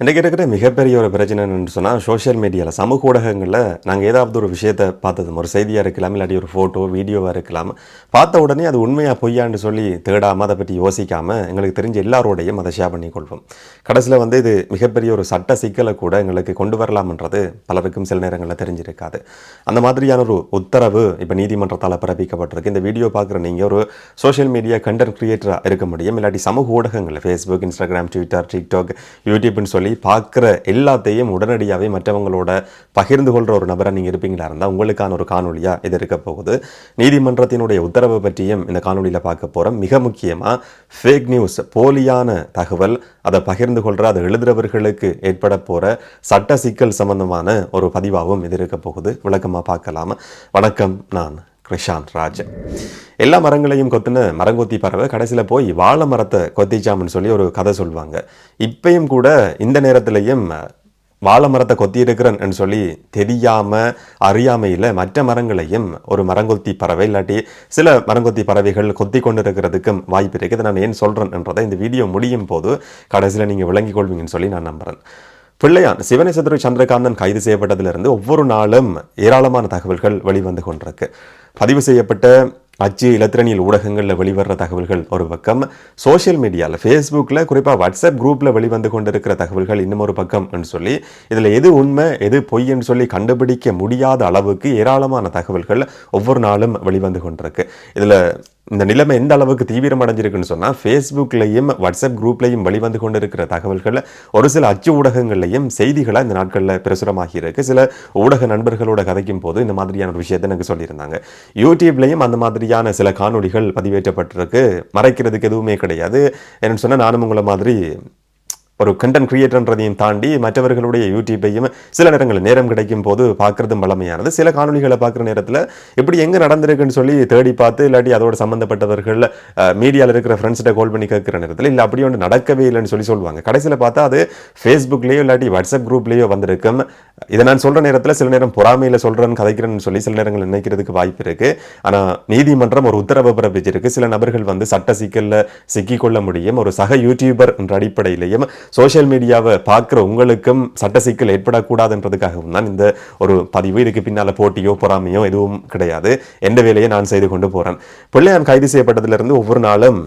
இன்றைக்கி இருக்கிற மிகப்பெரிய ஒரு பிரச்சனைன்னு சொன்னால் சோஷியல் மீடியாவில் சமூக ஊடகங்களில் நாங்கள் ஏதாவது ஒரு விஷயத்தை பார்த்தது ஒரு செய்தியாக இருக்கலாம் இல்லாட்டி ஒரு ஃபோட்டோ வீடியோவாக இருக்கலாம் பார்த்த உடனே அது உண்மையாக பொய்யான்னு சொல்லி தேடாமல் அதை பற்றி யோசிக்காமல் எங்களுக்கு தெரிஞ்ச எல்லாரோடையும் அதை ஷேர் பண்ணிக்கொள்வோம் கடைசியில் வந்து இது மிகப்பெரிய ஒரு சட்ட சிக்கலை கூட எங்களுக்கு கொண்டு வரலாம்ன்றது பலருக்கும் சில நேரங்களில் தெரிஞ்சிருக்காது. அந்த மாதிரியான ஒரு உத்தரவு இப்போ நீதிமன்றத்தால் பிறப்பிக்கப்பட்டிருக்கு. இந்த வீடியோ பார்க்குற நீங்கள் ஒரு சோஷியல் மீடியா கண்டென்ட் கிரியேட்டராக இருக்க முடியும். இல்லாட்டி சமூக ஊடகங்களில் ஃபேஸ்புக் இன்ஸ்டாகிராம் ட்விட்டர் டிக்டாக் யூடியூப்னு சொல்லி பார்க்குற எல்லாத்தையும் உடனடியாகவே மற்றவங்களோட பகிர்ந்து கொள்கிற ஒரு நபராக நீங்கள் இருப்பீங்களா? இருந்தால் உங்களுக்கான ஒரு காணொலியாக இது இருக்க போகுது. நீதிமன்றத்தினுடைய உத்தரவை பற்றியும் இந்த காணொலியில் பார்க்க போகிறோம் மிக முக்கியமாக ஃபேக் நியூஸ் போலியான தகவல் அதை பகிர்ந்து கொள்கிற அதை எழுதுறவர்களுக்கு ஏற்பட போகிற சட்ட சிக்கல் சம்பந்தமான ஒரு பதிவாகவும் இது இருக்க போகுது. விளக்கமாக பார்க்கலாம்? வணக்கம் நான் கிருஷாந்த் ராஜ். எல்லா மரங்களையும் கொத்துன மரங்கொத்தி பறவை கடைசியில் போய் வாழை மரத்தை கொத்திச்சாம்னு சொல்லி ஒரு கதை சொல்லுவாங்க. இப்பயும் கூட இந்த நேரத்துலையும் வாழை மரத்தை கொத்தி இருக்கிறேன்னு சொல்லி தெரியாம அறியாமையில் மற்ற மரங்களையும் ஒரு மரங்கொத்தி பறவை இல்லாட்டி சில மரங்கொத்தி பறவைகள் கொத்தி கொண்டு இருக்கிறதுக்கும் வாய்ப்பு இருக்குது. நான் ஏன் சொல்கிறேன்ன்றதை இந்த வீடியோ முடியும் போது கடைசியில் நீங்கள் விளங்கிக் கொள்வீங்கன்னு சொல்லி நான் நம்புகிறேன் பிள்ளையான் சிவனேசதுரை சந்திரகாந்தன் கைது செய்யப்பட்டதிலிருந்து ஒவ்வொரு நாளும் ஏராளமான தகவல்கள் வெளிவந்து கொண்டிருக்கு. பதிவு செய்யப்பட்ட அச்சு இலத்திரனியல் ஊடகங்களில் வெளிவர்ற தகவல்கள் ஒரு பக்கம். சோஷியல் மீடியாவில் ஃபேஸ்புக்கில் குறிப்பாக வாட்ஸ்அப் குரூப்பில் வெளிவந்து கொண்டிருக்கிற தகவல்கள் இன்னும் ஒரு பக்கம் சொல்லி இதில் எது உண்மை எது பொய்ன்னு சொல்லி கண்டுபிடிக்க முடியாத அளவுக்கு ஏராளமான தகவல்கள் ஒவ்வொரு நாளும் வெளிவந்து கொண்டிருக்கு. இதில் இந்த நிலைமை எந்த அளவுக்கு தீவிரம் அடைஞ்சிருக்குன்னு சொன்னால் ஃபேஸ்புக்லையும் வாட்ஸ்அப் குரூப்லேயும் வெளிவந்து கொண்டிருக்கிற தகவல்கள் ஒரு சில அச்சு ஊடகங்கள்லையும் செய்திகளாக இந்த நாட்களில் பிரசுரமாகி இருக்கு சில ஊடக நண்பர்களோட கதைக்கும் போது இந்த மாதிரியான ஒரு விஷயத்தை எனக்கு சொல்லியிருந்தாங்க. யூடியூப்லேயும் அந்த மாதிரியான சில காணொளிகள் பதிவேற்றப்பட்டிருக்கு. மறைக்கிறதுக்கு எதுவுமே கிடையாது. என்னென்னு சொன்னால் நானும் உங்களை மாதிரி ஒரு கண்டென்ட் கிரியேட்டர்ன்றதையும் தாண்டி மற்றவர்களுடைய யூடியூப்பையும் சில நேரங்களில் நேரம் கிடைக்கும் போது பார்க்குறதும் வளமையானது சில காணொலிகளை பார்க்குற நேரத்தில் இப்படி எங்கே நடந்திருக்குன்னு சொல்லி தேடி பார்த்து இல்லாட்டி அதோட சம்மந்தப்பட்டவர்கள் மீடியாவில் இருக்கிற ஃப்ரெண்ட்ஸ்கிட்ட கால் பண்ணி கேட்குற நேரத்தில் இல்லை அப்படி ஒன்று நடக்கவே இல்லைன்னு சொல்லி சொல்லுவாங்க. கடைசியில் பார்த்தா அது ஃபேஸ்புக்லேயோ இல்லாட்டி வாட்ஸ்அப் குரூப்லேயோ வந்திருக்கும். இதை நான் சொல்கிற நேரத்தில் சில நேரம் பொறாமையில் சொல்கிறேன்னு கதைக்கிறேன்னு சொல்லி சில நேரங்கள் நினைக்கிறதுக்கு வாய்ப்பு இருக்குது ஆனால் நீதிமன்றம் ஒரு உத்தரவு பிறப்பிச்சிருக்கு. சில நபர்கள் வந்து சட்ட சிக்கலில் சிக்கிக்கொள்ள முடியும். ஒரு சக யூடியூபர் என்ற அடிப்படையிலையும் சோஷியல் மீடியாவை பார்க்குற உங்களுக்கும் சட்ட சிக்கல் ஏற்படக்கூடாதுன்றதுக்காகவும் தான் இந்த ஒரு பதிவு. இதுக்கு பின்னால் போட்டியோ பொறாமையோ எதுவும் கிடையாது. எந்த வேலையை நான் செய்து கொண்டு போகிறேன் பிள்ளையான் கைது செய்யப்பட்டதுலேருந்து ஒவ்வொரு நாளும்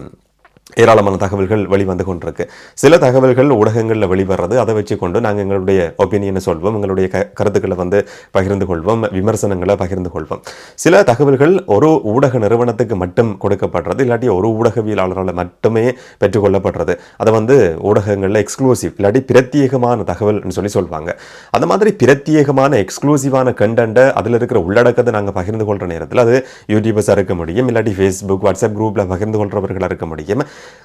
ஏராளமான தகவல்கள் வெளிவந்து கொண்டிருக்கு. சில தகவல்கள் ஊடகங்களில் வெளிவர்றது அதை வச்சு கொண்டு நாங்கள் எங்களுடைய ஒப்பீனியனை சொல்வோம் எங்களுடைய க கருத்துக்களை வந்து பகிர்ந்து கொள்வோம் விமர்சனங்களை பகிர்ந்து கொள்வோம். சில தகவல்கள் ஒரு ஊடக நிறுவனத்துக்கு மட்டும் கொடுக்கப்படுறது இல்லாட்டி ஒரு ஊடகவியலாளரால் மட்டுமே பெற்றுக்கொள்ளப்படுறது அதை வந்து ஊடகங்களில் எக்ஸ்க்ளூசிவ் இல்லாட்டி பிரத்யேகமான தகவல்னு சொல்லி சொல்லுவாங்க அந்த மாதிரி பிரத்யேகமான எக்ஸ்க்ளூசிவான கண்டென்ட்டை அதில் இருக்கிற உள்ளடக்கத்தை நாங்கள் பகிர்ந்து கொள்கிற நேரத்தில் அது யூடியூபர்ஸாக இருக்க முடியும் இல்லாட்டி ஃபேஸ்புக் வாட்ஸ்அப் குரூப்பில் பகிர்ந்து கொள்கிறவர்களாக இருக்க முடியும்.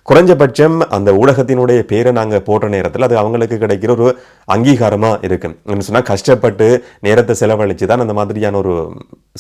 குறைஞ்சபட்சம் அந்த ஊடகத்தினுடைய பேரை நாங்கள் போடுற நேரத்தில் அது அவங்களுக்கு கிடைக்கிற ஒரு அங்கீகாரமாக இருக்கு. சொன்னால் கஷ்டப்பட்டு நேரத்தை செலவழித்து தான் அந்த மாதிரியான ஒரு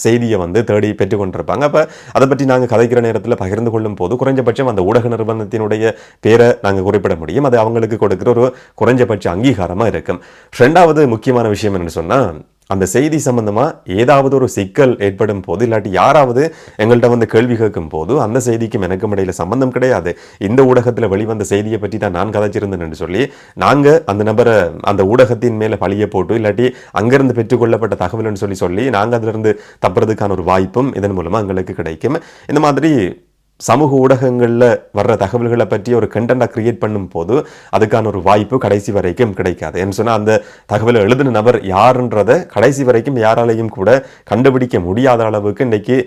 செய்தியை வந்து தேடி பெற்றுக்கொண்டிருப்பாங்க அப்போ அதை பற்றி நாங்கள் கதைக்கிற நேரத்தில் பகிர்ந்து கொள்ளும் போது குறைஞ்சபட்சம் அந்த ஊடக நிறுவனத்தினுடைய பேரை நாங்கள் குறிப்பிட முடியும். அது அவங்களுக்கு கொடுக்குற ஒரு குறைஞ்சபட்ச அங்கீகாரமாக இருக்கும். ரெண்டாவது முக்கியமான விஷயம் என்னென்னு சொன்னால் அந்த செய்தி சம்பந்தமாக ஏதாவது ஒரு சிக்கல் ஏற்படும் போது இல்லாட்டி யாராவது எங்கள்கிட்ட வந்து கேள்வி கேட்கும் போது அந்த செய்திக்கும் எனக்கும் இடையில சம்பந்தம் கிடையாது. இந்த ஊடகத்தில் வெளிவந்த செய்தியை பற்றி தான் நான் கதைச்சிருந்தேன் சொல்லி நாங்கள் அந்த நபரை அந்த ஊடகத்தின் மேலே பழிய போட்டு இல்லாட்டி அங்கேருந்து பெற்றுக்கொள்ளப்பட்ட தகவல்னு சொல்லி சொல்லி நாங்கள் அதிலிருந்து தப்புறதுக்கான ஒரு வாய்ப்பும் இதன் மூலமாக எங்களுக்கு கிடைக்கும். இந்த மாதிரி சமூக ஊடகங்களில் வர்ற தகவல்களை பற்றி ஒரு கண்டென்ட்டாக கிரியேட் பண்ணும் போது அதுக்கான ஒரு வாய்ப்பு கடைசி வரைக்கும் கிடைக்காது. என்று சொன்னால் அந்த தகவலை எழுதின நபர் யாருன்றதை கடைசி வரைக்கும் யாராலையும் கூட கண்டுபிடிக்க முடியாத அளவுக்கு இன்றைக்கி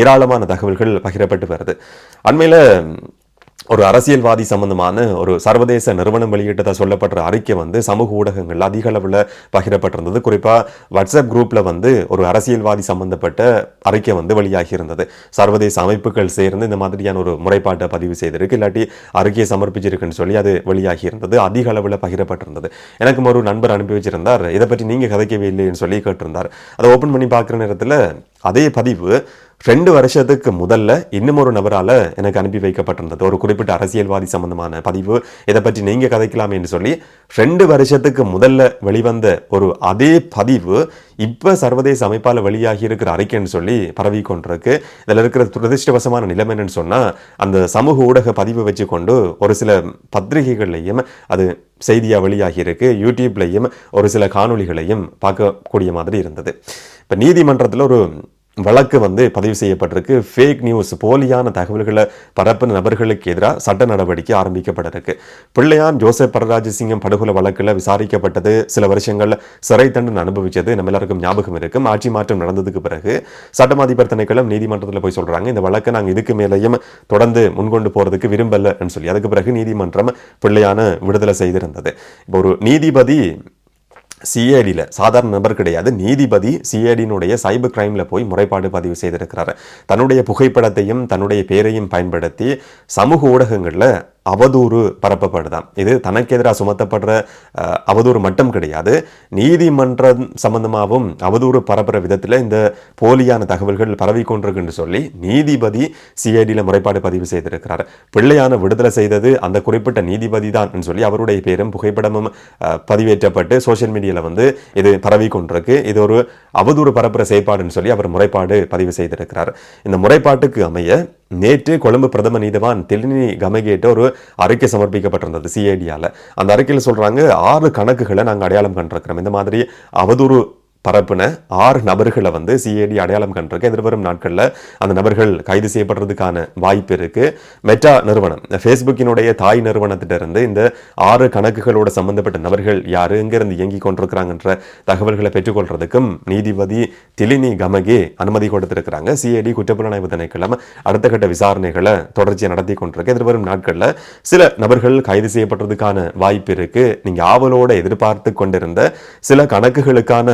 ஏராளமான தகவல்கள் பகிரப்பட்டு வருது. அண்மையில் ஒரு அரசியல்வாதி சம்பந்தமான ஒரு சர்வதேச நிறுவனம் வெளியிட்டதாக சொல்லப்படுற அறிக்கை வந்து சமூக ஊடகங்கள் அதிக அளவில் பகிரப்பட்டிருந்தது. குறிப்பாக வாட்ஸ்அப் குரூப்பில் வந்து ஒரு அரசியல்வாதி சம்பந்தப்பட்ட அறிக்கை வந்து வெளியாகி இருந்தது. சர்வதேச அமைப்புகள் சேர்ந்து இந்த மாதிரியான ஒரு முறைப்பாட்டை பதிவு செய்திருக்கு. இல்லாட்டி அறிக்கையை சமர்ப்பிச்சிருக்குன்னு சொல்லி அது வெளியாகி இருந்தது. அதிக அளவில் பகிரப்பட்டிருந்தது. எனக்கும் ஒரு நண்பர் அனுப்பி வச்சிருந்தார். இதை பற்றி நீங்கள் கதைக்கவே இல்லைன்னு சொல்லி கேட்டிருந்தார். அதை ஓப்பன் பண்ணி பார்க்குற நேரத்தில் அதே பதிவு ரெண்டு வருஷத்துக்கு முதல்ல இன்னும் ஒரு நபரால் எனக்கு அனுப்பி வைக்கப்பட்டிருந்தது. ஒரு குறிப்பிட்ட அரசியல்வாதி சம்பந்தமான பதிவு. இதை பற்றி நீங்கள் கதைக்கலாமேன்னு சொல்லி ரெண்டு வருஷத்துக்கு முதல்ல வெளிவந்த ஒரு அதே பதிவு இப்போ சர்வதேச அமைப்பால் வெளியாகி இருக்கிற அறிக்கைன்னு சொல்லி பரவி கொண்டிருக்கு. இதில் இருக்கிற துரதிருஷ்டவசமான நிலைமை என்னன்னு சொன்னால் அந்த சமூக ஊடக பதிவு வச்சுக்கொண்டு ஒரு சில பத்திரிகைகள்லையும் அது செய்தியாக வெளியாகி இருக்கு. யூடியூப்லையும் ஒரு சில காணொளிகளையும் பார்க்கக்கூடிய மாதிரி இருந்தது. இப்போ நீதிமன்றத்தில் ஒரு வழக்கு வந்து பதிவு செய்யப்பட்டிருக்கு. ஃபேக் நியூஸ் போலியான தகவல்களை பரப்புன நபர்களுக்கு எதிராக சட்ட நடவடிக்கை ஆரம்பிக்கப்பட்டிருக்கு. பிள்ளையான் ஜோசப் பரராஜசிங்கம் படுகொலை வழக்கில் விசாரிக்கப்பட்டது. சில வருஷங்கள் சிறை தண்டனை அனுபவிச்சது. நம்ம எல்லாருக்கும் ஞாபகம் இருக்கும். ஆட்சி மாற்றம் நடந்ததுக்கு பிறகு சட்டம் அதிபர் திணைக்களம் நீதிமன்றத்தில் போய் சொல்கிறாங்க இந்த வழக்கை நாங்கள் இதுக்கு மேலேயும் தொடர்ந்து முன்கொண்டு போகிறதுக்கு விரும்பலைன்னு சொல்லி. அதுக்கு பிறகு நீதிமன்றம் பிள்ளையான விடுதலை செய்திருந்தது. இப்போ ஒரு நீதிபதி சிஐடியில் சாதாரண நபர் கிடையாது. நீதிபதி சிஐடியினுடைய சைபர் கிரைமில் போய் முறைப்பாடு பதிவு செய்திருக்கிறார். தன்னுடைய புகைப்படத்தையும் தன்னுடைய பேரையும் பயன்படுத்தி சமூக ஊடகங்களில் அவதூறு பரப்பப்படுதான். இது தனக்கு எதிராக சுமத்தப்படுற அவதூறு மட்டும் கிடையாது. நீதிமன்றம் சம்பந்தமாகவும் அவதூறு பரப்புகிற விதத்தில் இந்த போலியான தகவல்கள் பரவி கொண்டிருக்குன்னு சொல்லி நீதிபதி சிஐடியில் முறைப்பாடு பதிவு செய்திருக்கிறார். பிள்ளையான விடுதலை செய்தது அந்த குறிப்பிட்ட நீதிபதி தான் சொல்லி அவருடைய பேரும் புகைப்படமும் பதிவேற்றப்பட்டு சோஷியல் மீடியாவில் வந்து இது பரவி கொண்டிருக்கு. இது ஒரு அவதூறு பரப்புற செயற்பாடுன்னு சொல்லி அவர் முறைப்பாடு பதிவு செய்திருக்கிறார். இந்த முறைப்பாட்டுக்கு அமைய நேற்று கொழும்பு பிரதம நீதிவான் தெலினி கமகேட்ட ஒரு அறிக்கை சமர்ப்பிக்கப்பட்டிருந்தது சிஐடியால் அந்த அறிக்கையில் சொல்கிறாங்க ஆறு கணக்குகளை நாங்கள் அடையாளம் கண்டிருக்கிறோம். இந்த மாதிரி அவதூறு பரப்பின ஆறு நபர்களை வந்து சிஐடி அடையாளம் கண்டிருக்கு எதிர்வரும் நாட்களில் அந்த நபர்கள் கைது செய்யப்படுறதுக்கான வாய்ப்பு இருக்கு. மெட்டா நிறுவனம் ஃபேஸ்புக்கினுடைய தாய் நிறுவனத்திட்டருந்து இந்த ஆறு கணக்குகளோட சம்பந்தப்பட்ட நபர்கள் யார் எங்கிருந்து இயங்கி கொண்டிருக்கிறாங்கன்ற தகவல்களை பெற்றுக்கொள்றதுக்கும் நீதிபதி திலினி கமகே அனுமதி கொடுத்திருக்கிறாங்க. சிஐடி குற்றப்புலனாய்வு திணைக்களம் அடுத்த கட்ட விசாரணைகளை தொடர்ச்சியாக நடத்தி கொண்டிருக்கு எதிர்வரும் நாட்களில் சில நபர்கள் கைது செய்யப்படுறதுக்கான வாய்ப்பு இருக்குது நீங்கள் ஆவலோடு எதிர்பார்த்து கொண்டிருந்த சில கணக்குகளுக்கான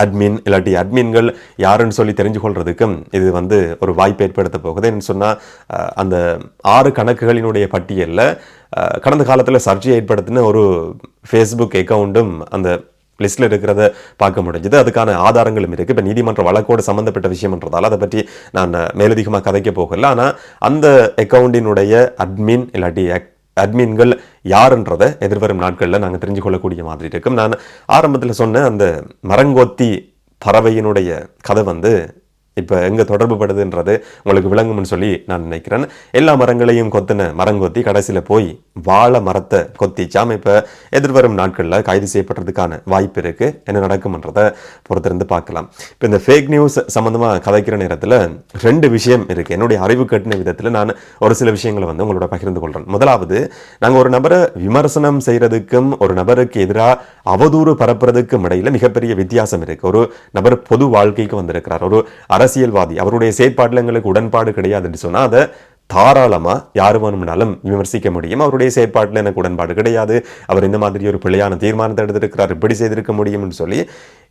அட்மின் இல்லாட்டி அட்மின்கள் யாருன்னு சொல்லி தெரிஞ்சு கொள்றதுக்கும் இது வந்து ஒரு வாய்ப்பு ஏற்படுத்த போகுது. என்ன சொன்னால் அந்த ஆறு கணக்குகளினுடைய பட்டியலில் கடந்த காலத்தில் சர்ச்சை ஏற்படுத்தின ஒரு ஃபேஸ்புக் அக்கௌண்ட்டும் அந்த லிஸ்ட்டில் இருக்கிறத பார்க்க முடிஞ்சது. அதுக்கான ஆதாரங்களும் இருக்குது இப்போ நீதிமன்ற வழக்கோடு சம்மந்தப்பட்ட விஷயம்ன்றதால அதை பற்றி நான் மேலதிகமாக கதைக்க போகல. ஆனால் அந்த அக்கௌண்டினுடைய அட்மின் இல்லாட்டி அட்மின்கள் யாருன்றதை எதிர்வரும் நாட்களில் நாங்கள் தெரிஞ்சு கொள்ளக்கூடிய மாதிரி இருக்கும் நான் ஆரம்பத்தில் சொன்ன அந்த மரங்கோத்தி பறவையினுடைய கதை வந்து இப்போ எங்கே தொடர்பு படுதுன்றது உங்களுக்கு விளங்கும்னு சொல்லி நான் நினைக்கிறேன். எல்லா மரங்களையும் கொத்தின மரங்கொத்தி கடைசியில் போய் வாழை மரத்தை கொத்திச்சாம் இப்போ எதிர்வரும் நாட்களில் கைது செய்யப்படுறதுக்கான வாய்ப்பு இருக்குது என்ன நடக்கும்ன்றதை பொறுத்திருந்து பார்க்கலாம். இப்போ இந்த ஃபேக் நியூஸ் சம்மந்தமாக கதைக்கிற நேரத்தில் ரெண்டு விஷயம் இருக்குது என்னுடைய அறிவு கட்டின விதத்தில் நான் ஒரு சில விஷயங்களை வந்து உங்களோட பகிர்ந்து கொள்கிறேன் முதலாவது நாங்கள் ஒரு நபரை விமர்சனம் செய்கிறதுக்கும் ஒரு நபருக்கு எதிராக அவதூறு பரப்புறதுக்கும் இடையில மிகப்பெரிய வித்தியாசம் இருக்கு. ஒரு நபர் பொது வாழ்க்கைக்கு வந்திருக்கிறார். ஒரு அரசியல்வாதி. அவருடைய செயற்பாட்டில் எங்களுக்கு உடன்பாடு கிடையாதுன்னு சொன்னால் அதை தாராளமாக யார் வேணும்னாலும் விமர்சிக்க முடியும். அவருடைய செயற்பாட்டில் எனக்கு உடன்பாடு கிடையாது. அவர் இந்த மாதிரி ஒரு பிழையான தீர்மானத்தை எடுத்திருக்கிறார். இப்படி செய்திருக்க முடியும்னு சொல்லி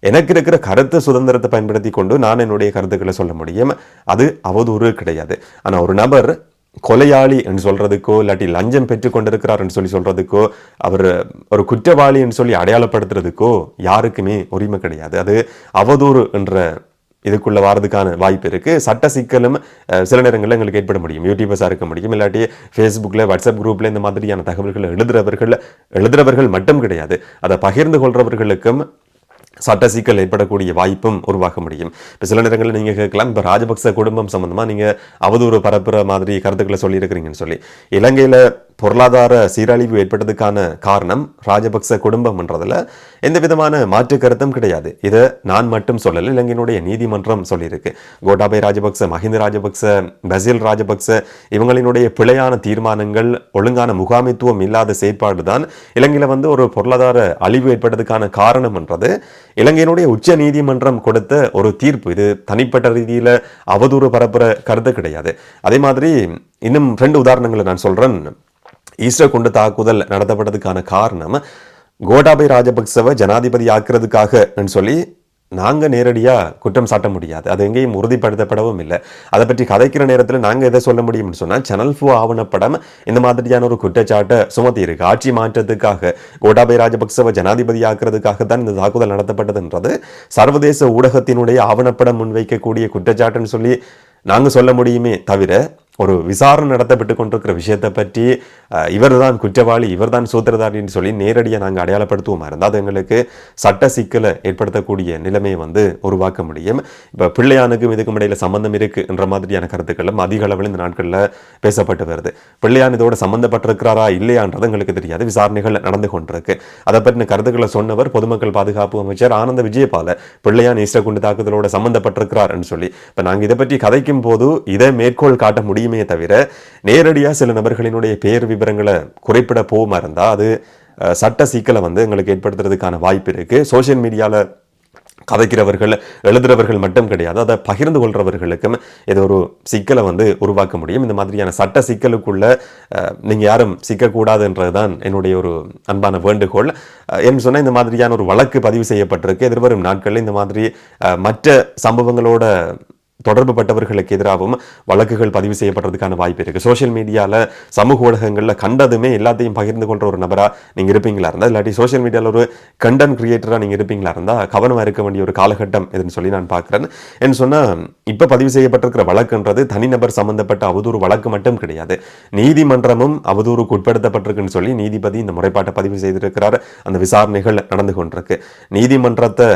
எனக்கு இருக்கிற கருத்து சுதந்திரத்தை பயன்படுத்தி கொண்டு நான் என்னுடைய கருத்துக்களை சொல்ல முடியும். அது அவதூறு கிடையாது. ஆனால் ஒரு நபர் கொலையாளி என்று சொல்கிறதுக்கோ இல்லாட்டி லஞ்சம் பெற்றுக் கொண்டிருக்கிறார் சொல்லி சொல்கிறதுக்கோ அவர் ஒரு குற்றவாளி என்று சொல்லி அடையாளப்படுத்துறதுக்கோ யாருக்குமே உரிமை கிடையாது. அது அவதூறு என்ற இதுக்குள்ளே வாரதுக்கான வாய்ப்பு இருக்குது சட்ட சிக்கலும் சில நேரங்களில் எங்களுக்கு ஏற்பட முடியும். யூடியூபர்ஸாக இருக்க முடியும். இல்லாட்டி ஃபேஸ்புக்கில் வாட்ஸ்அப் குரூப்பில் இந்த மாதிரியான தகவல்களை எழுதுறவர்கள் எழுதுறவர்கள் மட்டும் கிடையாது. அதை பகிர்ந்து கொள்றவர்களுக்கும் சட்ட சிக்கல் ஏற்படக்கூடிய வாய்ப்பும் உருவாக்க முடியும். இப்போ சில நேரங்களில் நீங்கள் கேட்கலாம் இப்போ ராஜபக்ச குடும்பம் சம்மந்தமாக நீங்கள் அவதூறு பரப்புகிற மாதிரி கருத்துக்களை சொல்லியிருக்கிறீங்கன்னு சொல்லி. இலங்கையில் பொருளாதார சீரழிவு ஏற்பட்டதுக்கான காரணம் ராஜபக்ச குடும்பம்ன்றதில் எந்த விதமான மாற்று கருத்தும் கிடையாது. இதை நான் மட்டும் சொல்லலை இலங்கையினுடைய நீதிமன்றம் சொல்லியிருக்கு. கோட்டாபய ராஜபக்ச மஹிந்த ராஜபக்ச பசில் ராஜபக்ச இவங்களினுடைய பிழையான தீர்மானங்கள் ஒழுங்கான முகாமித்துவம் இல்லாத செயற்பாடு தான் இலங்கையில் வந்து ஒரு பொருளாதார அழிவு ஏற்பட்டதுக்கான காரணம்ன்றது இலங்கையினுடைய உச்ச நீதிமன்றம் கொடுத்த ஒரு தீர்ப்பு. இது தனிப்பட்ட ரீதியில் அவதூறு பரப்புற கருத்து கிடையாது. அதே மாதிரி இன்னும் ரெண்டு உதாரணங்களை நான் சொல்கிறேன் ஈஸ்டர் கொண்டு தாக்குதல் நடத்தப்பட்டதுக்கான காரணம் கோட்டாபய ராஜபக்சவை ஜனாதிபதி ஆக்குறதுக்காக சொல்லி நாங்கள் நேரடியாக குற்றம் சாட்ட முடியாது. அது எங்கேயும் உறுதிப்படுத்தப்படவும் இல்லை. அதை பற்றி கதைக்கிற நேரத்தில் நாங்கள் எதை சொல்ல முடியும்னு சொன்னால் சேனல் ஃபோ ஆவணப்படம் இந்த மாதிரியான ஒரு குற்றச்சாட்டை சுமத்தி இருக்கு. ஆட்சி மாற்றத்துக்காக கோட்டாபய ராஜபக்சவை ஜனாதிபதி ஆக்குறதுக்காக தான் இந்த தாக்குதல் நடத்தப்பட்டதுன்றது. சர்வதேச ஊடகத்தினுடைய ஆவணப்படம் முன்வைக்கக்கூடிய குற்றச்சாட்டுன்னு சொல்லி நாங்கள் சொல்ல முடியுமே தவிர ஒரு விசாரணை நடத்தப்பட்டு கொண்டிருக்கிற விஷயத்தை பற்றி இவர்தான் குற்றவாளி இவர்தான் சூத்திரதாரின்னு சொல்லி நேரடியாக நாங்கள் அடையாளப்படுத்துவோமா இருந்தால் அது எங்களுக்கு சட்ட சிக்கலை ஏற்படுத்தக்கூடிய நிலைமையை வந்து உருவாக்க முடியும். இப்போ பிள்ளையானுக்கும் இதுக்கும் இடையில சம்பந்தம் இருக்குன்ற மாதிரியான கருத்துக்களும் அதிக அளவில் இந்த நாட்களில் பேசப்பட்டு வருது. பிள்ளையான் இதோட சம்மந்தப்பட்டிருக்கிறாரா இல்லையான்றது எங்களுக்கு தெரியாது. விசாரணைகள் நடந்து கொண்டிருக்கு. அதை பற்றின கருத்துக்களை சொன்னவர் பொதுமக்கள் பாதுகாப்பு அமைச்சர் ஆனந்த விஜயபால. பிள்ளையான் ஈஸ்டர் குண்டு தாக்குதலோட சம்பந்தப்பட்டிருக்கிறார்னு சொல்லி. இப்போ நாங்கள் இதை பற்றி கதைக்கும் போது இதை மேற்கோள் காட்ட முடியும் தவிர நேரடியாக சில நபர்களினுடைய பெயர் விவரங்களை குறிப்பிட போமா இருந்தால் அது சட்ட சிக்கலை வந்து எங்களுக்கு ஏற்படுத்துறதுக்கான வாய்ப்பு இருக்கு. சோஷியல் மீடியாவில் கதைக்கிறவர்கள் எழுதுறவர்கள் மட்டும் கிடையாது அதை பகிர்ந்து கொள்றவர்களுக்கும் இது ஒரு சிக்கலை வந்து உருவாக்க முடியும். இந்த மாதிரியான சட்ட சிக்கலுக்குள்ள நீங்கள் யாரும் சிக்கக்கூடாதுன்றது தான் என்னுடைய ஒரு அன்பான வேண்டுகோள். என்று சொன்னால் இந்த மாதிரியான ஒரு வழக்கு பதிவு செய்யப்பட்டிருக்கு. எதிர்வரும் நாட்களில் இந்த மாதிரி மற்ற சம்பவங்களோட தொடர்பு பட்டவர்களுக்கு எதிராகவும் வழக்குகள் பதிவு செய்யப்படுறதுக்கான வாய்ப்பு இருக்குது சோஷியல் மீடியாவில் சமூக ஊடகங்களில் கண்டதுமே எல்லாத்தையும் பகிர்ந்து கொள்கிற ஒரு நபராக நீங்கள் இருப்பீங்களா இருந்தால் இல்லாட்டி சோஷியல் மீடியாவில் ஒரு கண்டென்ட் கிரியேட்டராக நீங்கள் இருப்பீங்களா இருந்தால் கவனமாக இருக்க வேண்டிய ஒரு காலகட்டம் இதுன்னு சொல்லி நான் பார்க்குறேன். என்று சொன்னால் இப்போ பதிவு செய்யப்பட்டிருக்கிற வழக்குன்றது தனிநபர் சம்மந்தப்பட்ட அவதூறு வழக்கு மட்டும் கிடையாது. நீதிமன்றமும் அவதூறுக்கு உட்படுத்தப்பட்டிருக்குன்னு சொல்லி நீதிபதி இந்த முறைப்பாட்டை பதிவு செய்திருக்கிறார். அந்த விசாரணைகள் நடந்து கொண்டிருக்கு. நீதிமன்றத்தை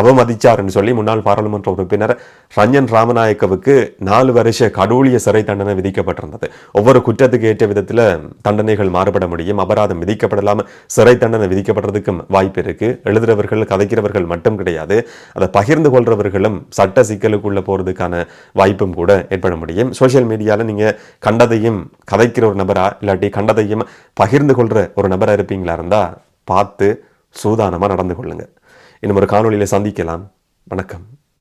அவமதிச்சார்னு சொல்லி முன்னாள் பாராளுமன்ற உறுப்பினர் ரஞ்சன் ராமநாயக்கவுக்கு நாலு வருஷ கடூழிய சிறை தண்டனை விதிக்கப்பட்டிருந்தது. ஒவ்வொரு குற்றத்துக்கு ஏற்ற விதத்தில் தண்டனைகள் மாறுபட முடியும். அபராதம் விதிக்கப்படலாம் சிறை தண்டனை விதிக்கப்படுறதுக்கும் வாய்ப்பு இருக்கு. எழுதுறவர்கள் கதைக்கிறவர்கள் மட்டும் கிடையாது. அதை பகிர்ந்து கொள்றவர்களும் சட்ட சிக்கலுக்குள்ள போறதுக்கான வாய்ப்பும் கூட ஏற்பட முடியும். சோஷியல் மீடியாவில் நீங்க கண்டதையும் கதைக்கிற ஒரு நபரா இல்லாட்டி கண்டதையும் பகிர்ந்து கொள்ற ஒரு நபராக இருப்பீங்களா இருந்தா பார்த்து சூதானமாக நடந்து கொள்ளுங்கள் இன்னும் ஒரு காணொலியில் சந்திக்கலாம். வணக்கம்.